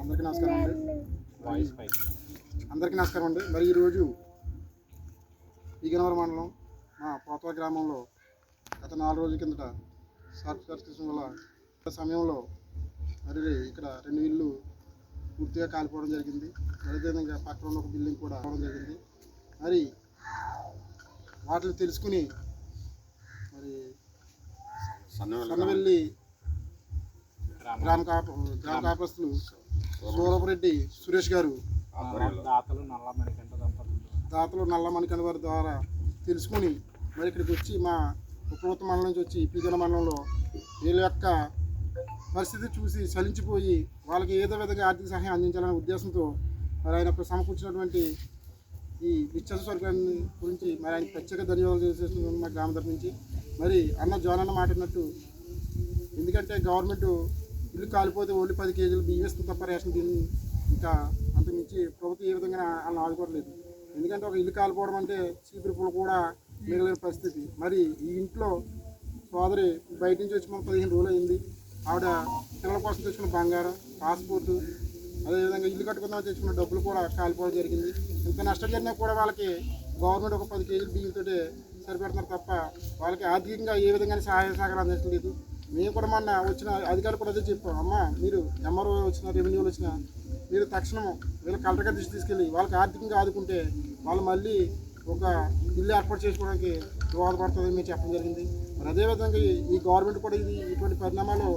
అందరికీ నమస్కారం అండి. వాయిస్ అందరికీ నమస్కారం అండి. మరి ఈరోజు ఈగనవరం మండలం మా పోతవ గ్రామంలో గత నాలుగు రోజుల కిందట షార్ట్ వల్ల సమయంలో మరి ఇక్కడ రెండు ఇల్లు పూర్తిగా కాలిపోవడం జరిగింది. అదేవిధంగా పక్కన ఒక బిల్డింగ్ కూడా అవడం జరిగింది. మరి వాటిని తెలుసుకుని మరి సన్నవెల్లి గ్రామ. కాప గ్రామ కాపస్తులు సూరపరెడ్డి సురేష్ గారు. దాతలు నల్ల మణికంఠ దంపతులు. దాతలు నల్ల మణికండ వారి ద్వారా తెలుసుకుని మరి ఇక్కడికి వచ్చి మా ఉపవృత్త మండలం నుంచి వచ్చి పీజన మండలంలో వీళ్ళ యొక్క పరిస్థితి చూసి చలించిపోయి వాళ్ళకి ఏదో విధంగా ఆర్థిక సహాయం అందించాలనే ఉద్దేశంతో మరి ఆయన సమకూర్చినటువంటి ఈ నిత్యావసర సరుకులన్నీ గురించి మరి ఆయన ప్రత్యేక ధన్యవాదాలు చేసేస్తున్నాను మా గ్రామం తరపు నుంచి. మరి అన్న జోన్ అన్న మాట్లాడినట్టు ఎందుకంటే గవర్నమెంట్ ఇల్లు కాలిపోతే ఓన్లీ పది కేజీలు బియ్యం ఇస్తుంది తప్ప రేషన్ బియ్యం ఇంకా అంతకుమించి ప్రభుత్వం ఏ విధంగా వాళ్ళని ఆదుకోవట్లేదు. ఎందుకంటే ఒక ఇల్లు కాలిపోవడం అంటే చీపురుపులు కూడా మిగలేని పరిస్థితి. మరి ఈ ఇంట్లో సోదరి బయట నుంచి వచ్చి మనం పదిహేను రోజులు అయింది. ఆవిడ పిల్లల కోసం తెచ్చుకున్న బంగారం పాస్పోర్టు అదేవిధంగా ఇల్లు కట్టుకుందాం తెచ్చుకున్న డబ్బులు కూడా కాలిపోవడం జరిగింది. ఇంత నష్టం జరిగినా కూడా వాళ్ళకి గవర్నమెంట్ ఒక పది కేజీలు బియ్యంతో సరిపెడుతున్నారు తప్ప వాళ్ళకి ఆర్థికంగా ఏ విధంగా సహాయ సహకారం అందించలేదు మేము కూడా మొన్న వచ్చిన అధికారులు కూడా అదే చెప్పాం. అమ్మ మీరు ఎంఆర్ఓ వచ్చిన రెవెన్యూలు వచ్చిన మీరు తక్షణం వీళ్ళ కలెక్టర్ గారి దృష్టి తీసుకెళ్ళి వాళ్ళకి ఆర్థికంగా ఆదుకుంటే వాళ్ళు మళ్ళీ ఒక ఇల్లు ఏర్పాటు చేసుకోవడానికి దోహదపడుతుందని మేము చెప్పడం జరిగింది. మరి అదేవిధంగా ఈ- ఈ గవర్నమెంట్ కూడా ఇది ఇటువంటి పరిణామాలు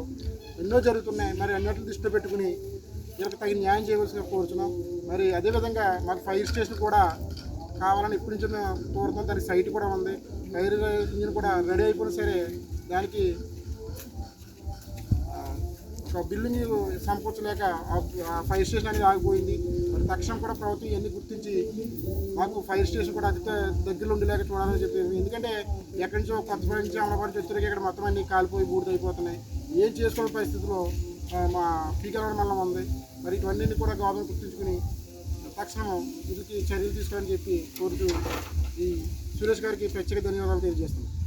ఎన్నో జరుగుతున్నాయి. మరి అన్నిటిని దృష్టిలో పెట్టుకుని వీళ్ళకి తగిన న్యాయం చేయవలసిన కోరుతున్నాం మరి అదేవిధంగా మాకు ఫైర్ స్టేషన్ కూడా కావాలని ఇప్పటి నుంచి కోరుతాం దానికి సైట్ కూడా ఉంది. టైర్ ఇంజిన్ కూడా రెడీ అయిపోయినా సరే దానికి ఒక ఒక మీరు సమకూర్చలేక ఆ- ఫైర్ స్టేషన్ అనేది ఆగిపోయింది. మరి తక్షణం కూడా ప్రభుత్వం ఇవన్నీ గుర్తించి మాకు ఫైర్ స్టేషన్ కూడా అతి దగ్గరలో ఉండేలాగా చూడాలని చెప్పి ఎందుకంటే ఎక్కడి నుంచో కొత్తపల్లి నుంచి అమలపడి చెప్తారు ఇక్కడ మొత్తం అన్ని కాలిపోయి బూడిదైపోతున్నాయి ఏం చేసుకోని పరిస్థితిలో మా పీకరవడం వల్ల ఉంది. మరి ఇవన్నీ కూడా గవర్నమెంట్ గుర్తించుకుని తక్షణం వీటికి చర్యలు తీసుకోవాలని చెప్పి కోరుతూ ఈ సురేష్ గారికి ప్రత్యేక ధన్యవాదాలు తెలియజేస్తున్నాను